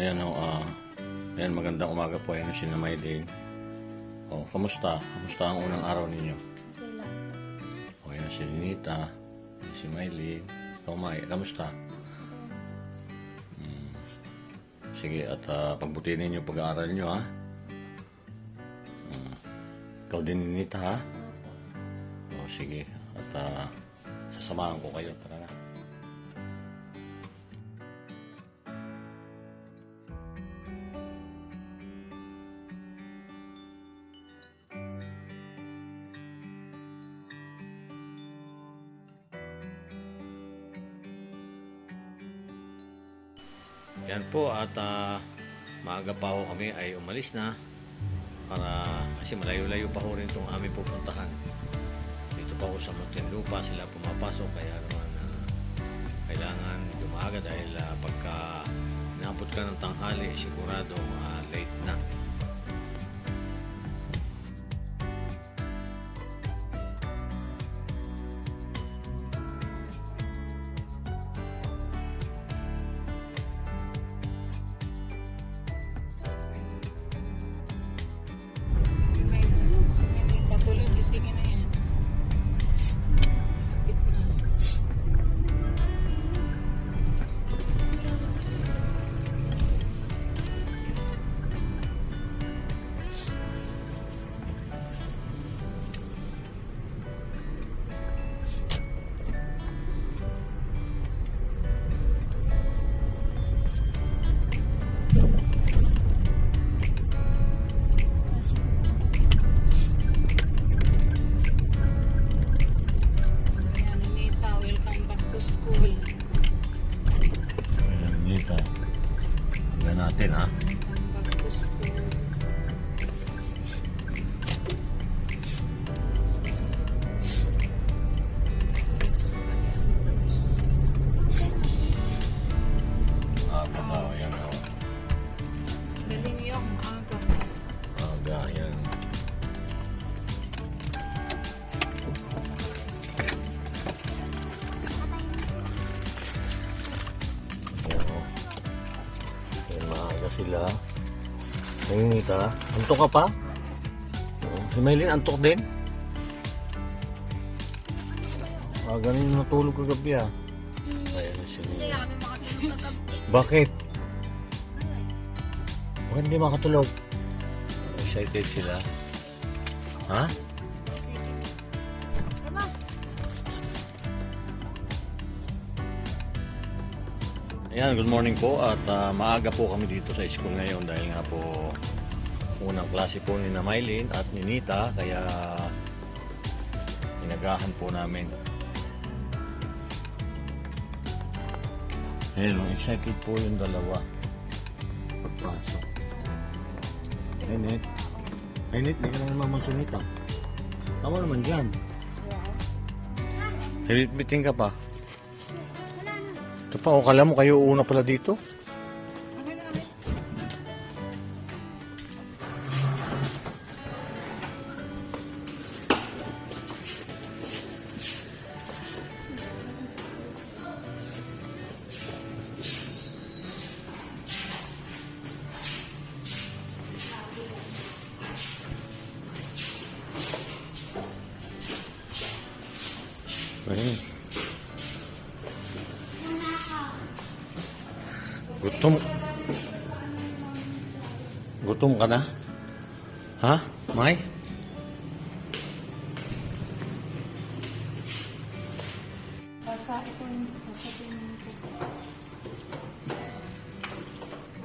ayan o, ah, ayan, magandang umaga po. Ayan si Namay din. O, kamusta? Kamusta ang unang araw ninyo? Okay lang. O, ayan si Ninita, si Maylin. Ikaw, May, kamusta? Hmm. Sige, at uh, pagbutihin ninyo pag-aaral nyo, ha? Hmm. Ikaw din, Ninita, ha? O, sige. At ah, sasamahan ko kayo. Tara na. Yan po at ah, maaga pa ho kami ay umalis na para kasi malayo-layo pa ho rin itong aming pupuntahan. Dito pa ho sa Muntinlupa sila pumapasok kaya naman ah, kailangan medyo maaga dahil ah, pagka inabot ka ng tanghali sigurado ah, late na. School. Ayan dito. Tingnan natin ha. Nanginita. Antok ka pa? Oo. Si Maylin, antok din? Ah, ganun natulog kagabi ah. Ayan na kami makatulog kagabi. Bakit? Bakit hindi makatulog? Excited sila. Ha? Ayan, good morning po at ah, maaga po kami dito sa school ngayon dahil nga po unang klase po ni na Mylene at ni Nita kaya inagahan po namin. Ayun, excited po yung dalawa. Pagpasok. Ay, Net. Ay, Net, hindi ka naman mamasunita. Tama naman dyan. Hilitbitin ka pa. Ito pa, o kala mo kayo una pala dito? Gutom. Gutom ka na? Ha? May? Basa ito yung ito yung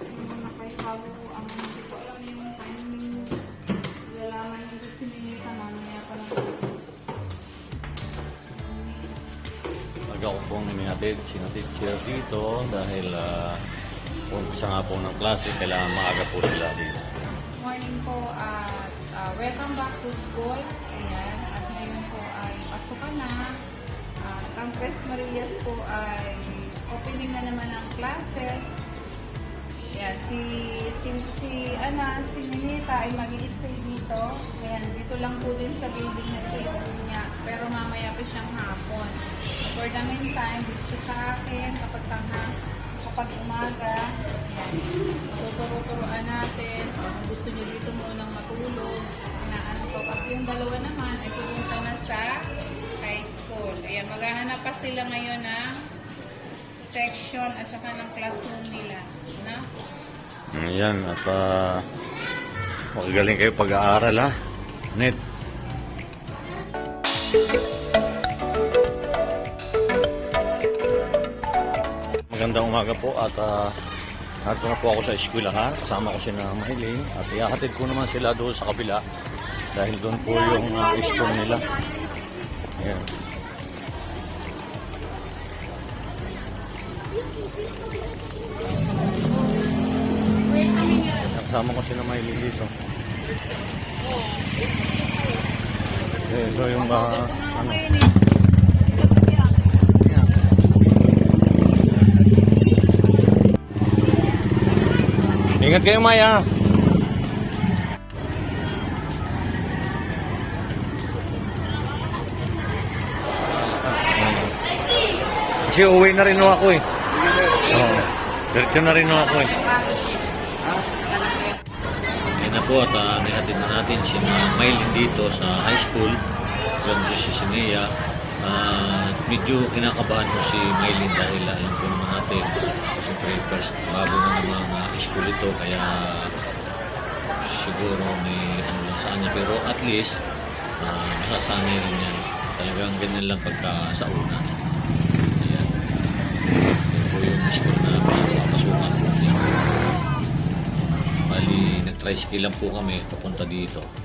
Yung nakaibago ang ko pong inihatid si na teacher dito dahil uh, umpisa nga po ng klase, kailangan maaga po sila dito. Morning po at ah, welcome back to school. Ayan, at ngayon po ay pasukan na. At ang Tres Marias po ay opening na naman ang classes. Ayan, si, si, si, Ana, si Ninita ay mag stay dito. Ayan, dito lang po din sa building na ito yung room niya. Pero mamaya pa siyang hapon. For the meantime, dito sa akin kapag tangha, kapag umaga. Ayan. tuturo-turuan natin. Kung gusto niyo dito munang matulog, inaano po. At yung dalawa naman ay pupunta na sa high school. Ayan, maghahanap pa sila ngayon ng section at saka ng classroom nila. No? Ayan, at uh, magaling kayo pag-aaral ha. Net. Magandang umaga po at uh, narito na po ako sa eskwelahan. Kasama ko si na Mahiling at ihahatid ko naman sila doon sa kabila dahil doon po yung uh, school nila. Ayan. Kasama ko si na Mahiling dito. Eh, ito yung uh, ano, Ingat kayo, Maya. Kasi uwi na rin ako eh. Oo. Diretso na rin ako eh. Yan po at uh, nihatid na natin si na Maylin dito sa high school. Doon din si Sinea. Ah, medyo kinakabahan ko si Maylin dahil uh, alam ko naman natin siyempre first bago na namang uh, school ito kaya siguro may ano lang sa kanya pero at least uh, masasanay rin yan talagang ganyan lang pagka sa una lang po kami papunta dito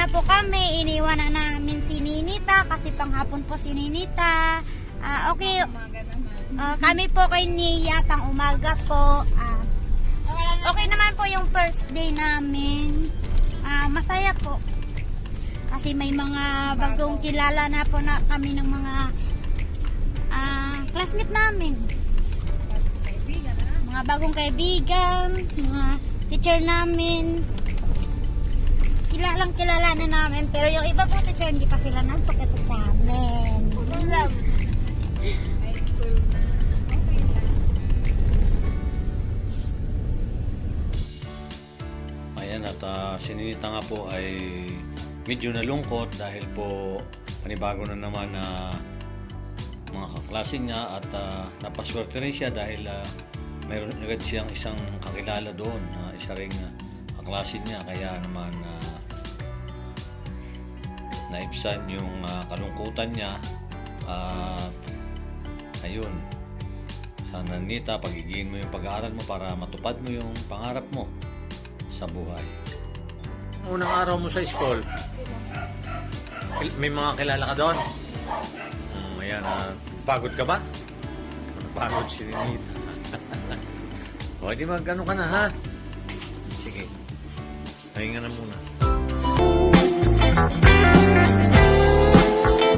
na po kami. Iniwan na namin si Ninita kasi panghapon po si Ninita. Ah, okay. Ah, kami po kay Nia pang umaga po. Ah, okay naman po yung first day namin. Ah, masaya po. Kasi may mga bagong kilala na po na kami ng mga ah, classmate namin. Mga bagong kaibigan, mga teacher namin. Kilalang kilala na namin, pero yung iba po teacher hindi pa sila nagpakita sa amin. High school na. Okay lang. Ayan at uh, sininita nga po ay medyo nalungkot dahil po panibago na naman na mga kaklase niya at uh, napaswerte rin siya dahil uh, mayroon agad siyang isang kakilala doon na isa ring uh, kaklase niya kaya naman uh, naibsan yung uh, kalungkutan niya at ayun sana Nita pagiging mo yung pag-aaral mo para matupad mo yung pangarap mo sa buhay. Unang araw mo sa school, may mga kilala ka doon? Um, ayan, ah, pagod ka ba? Napagod si Ninita. o, di mag ano ka na ha? Sige. Pahinga na muna. Música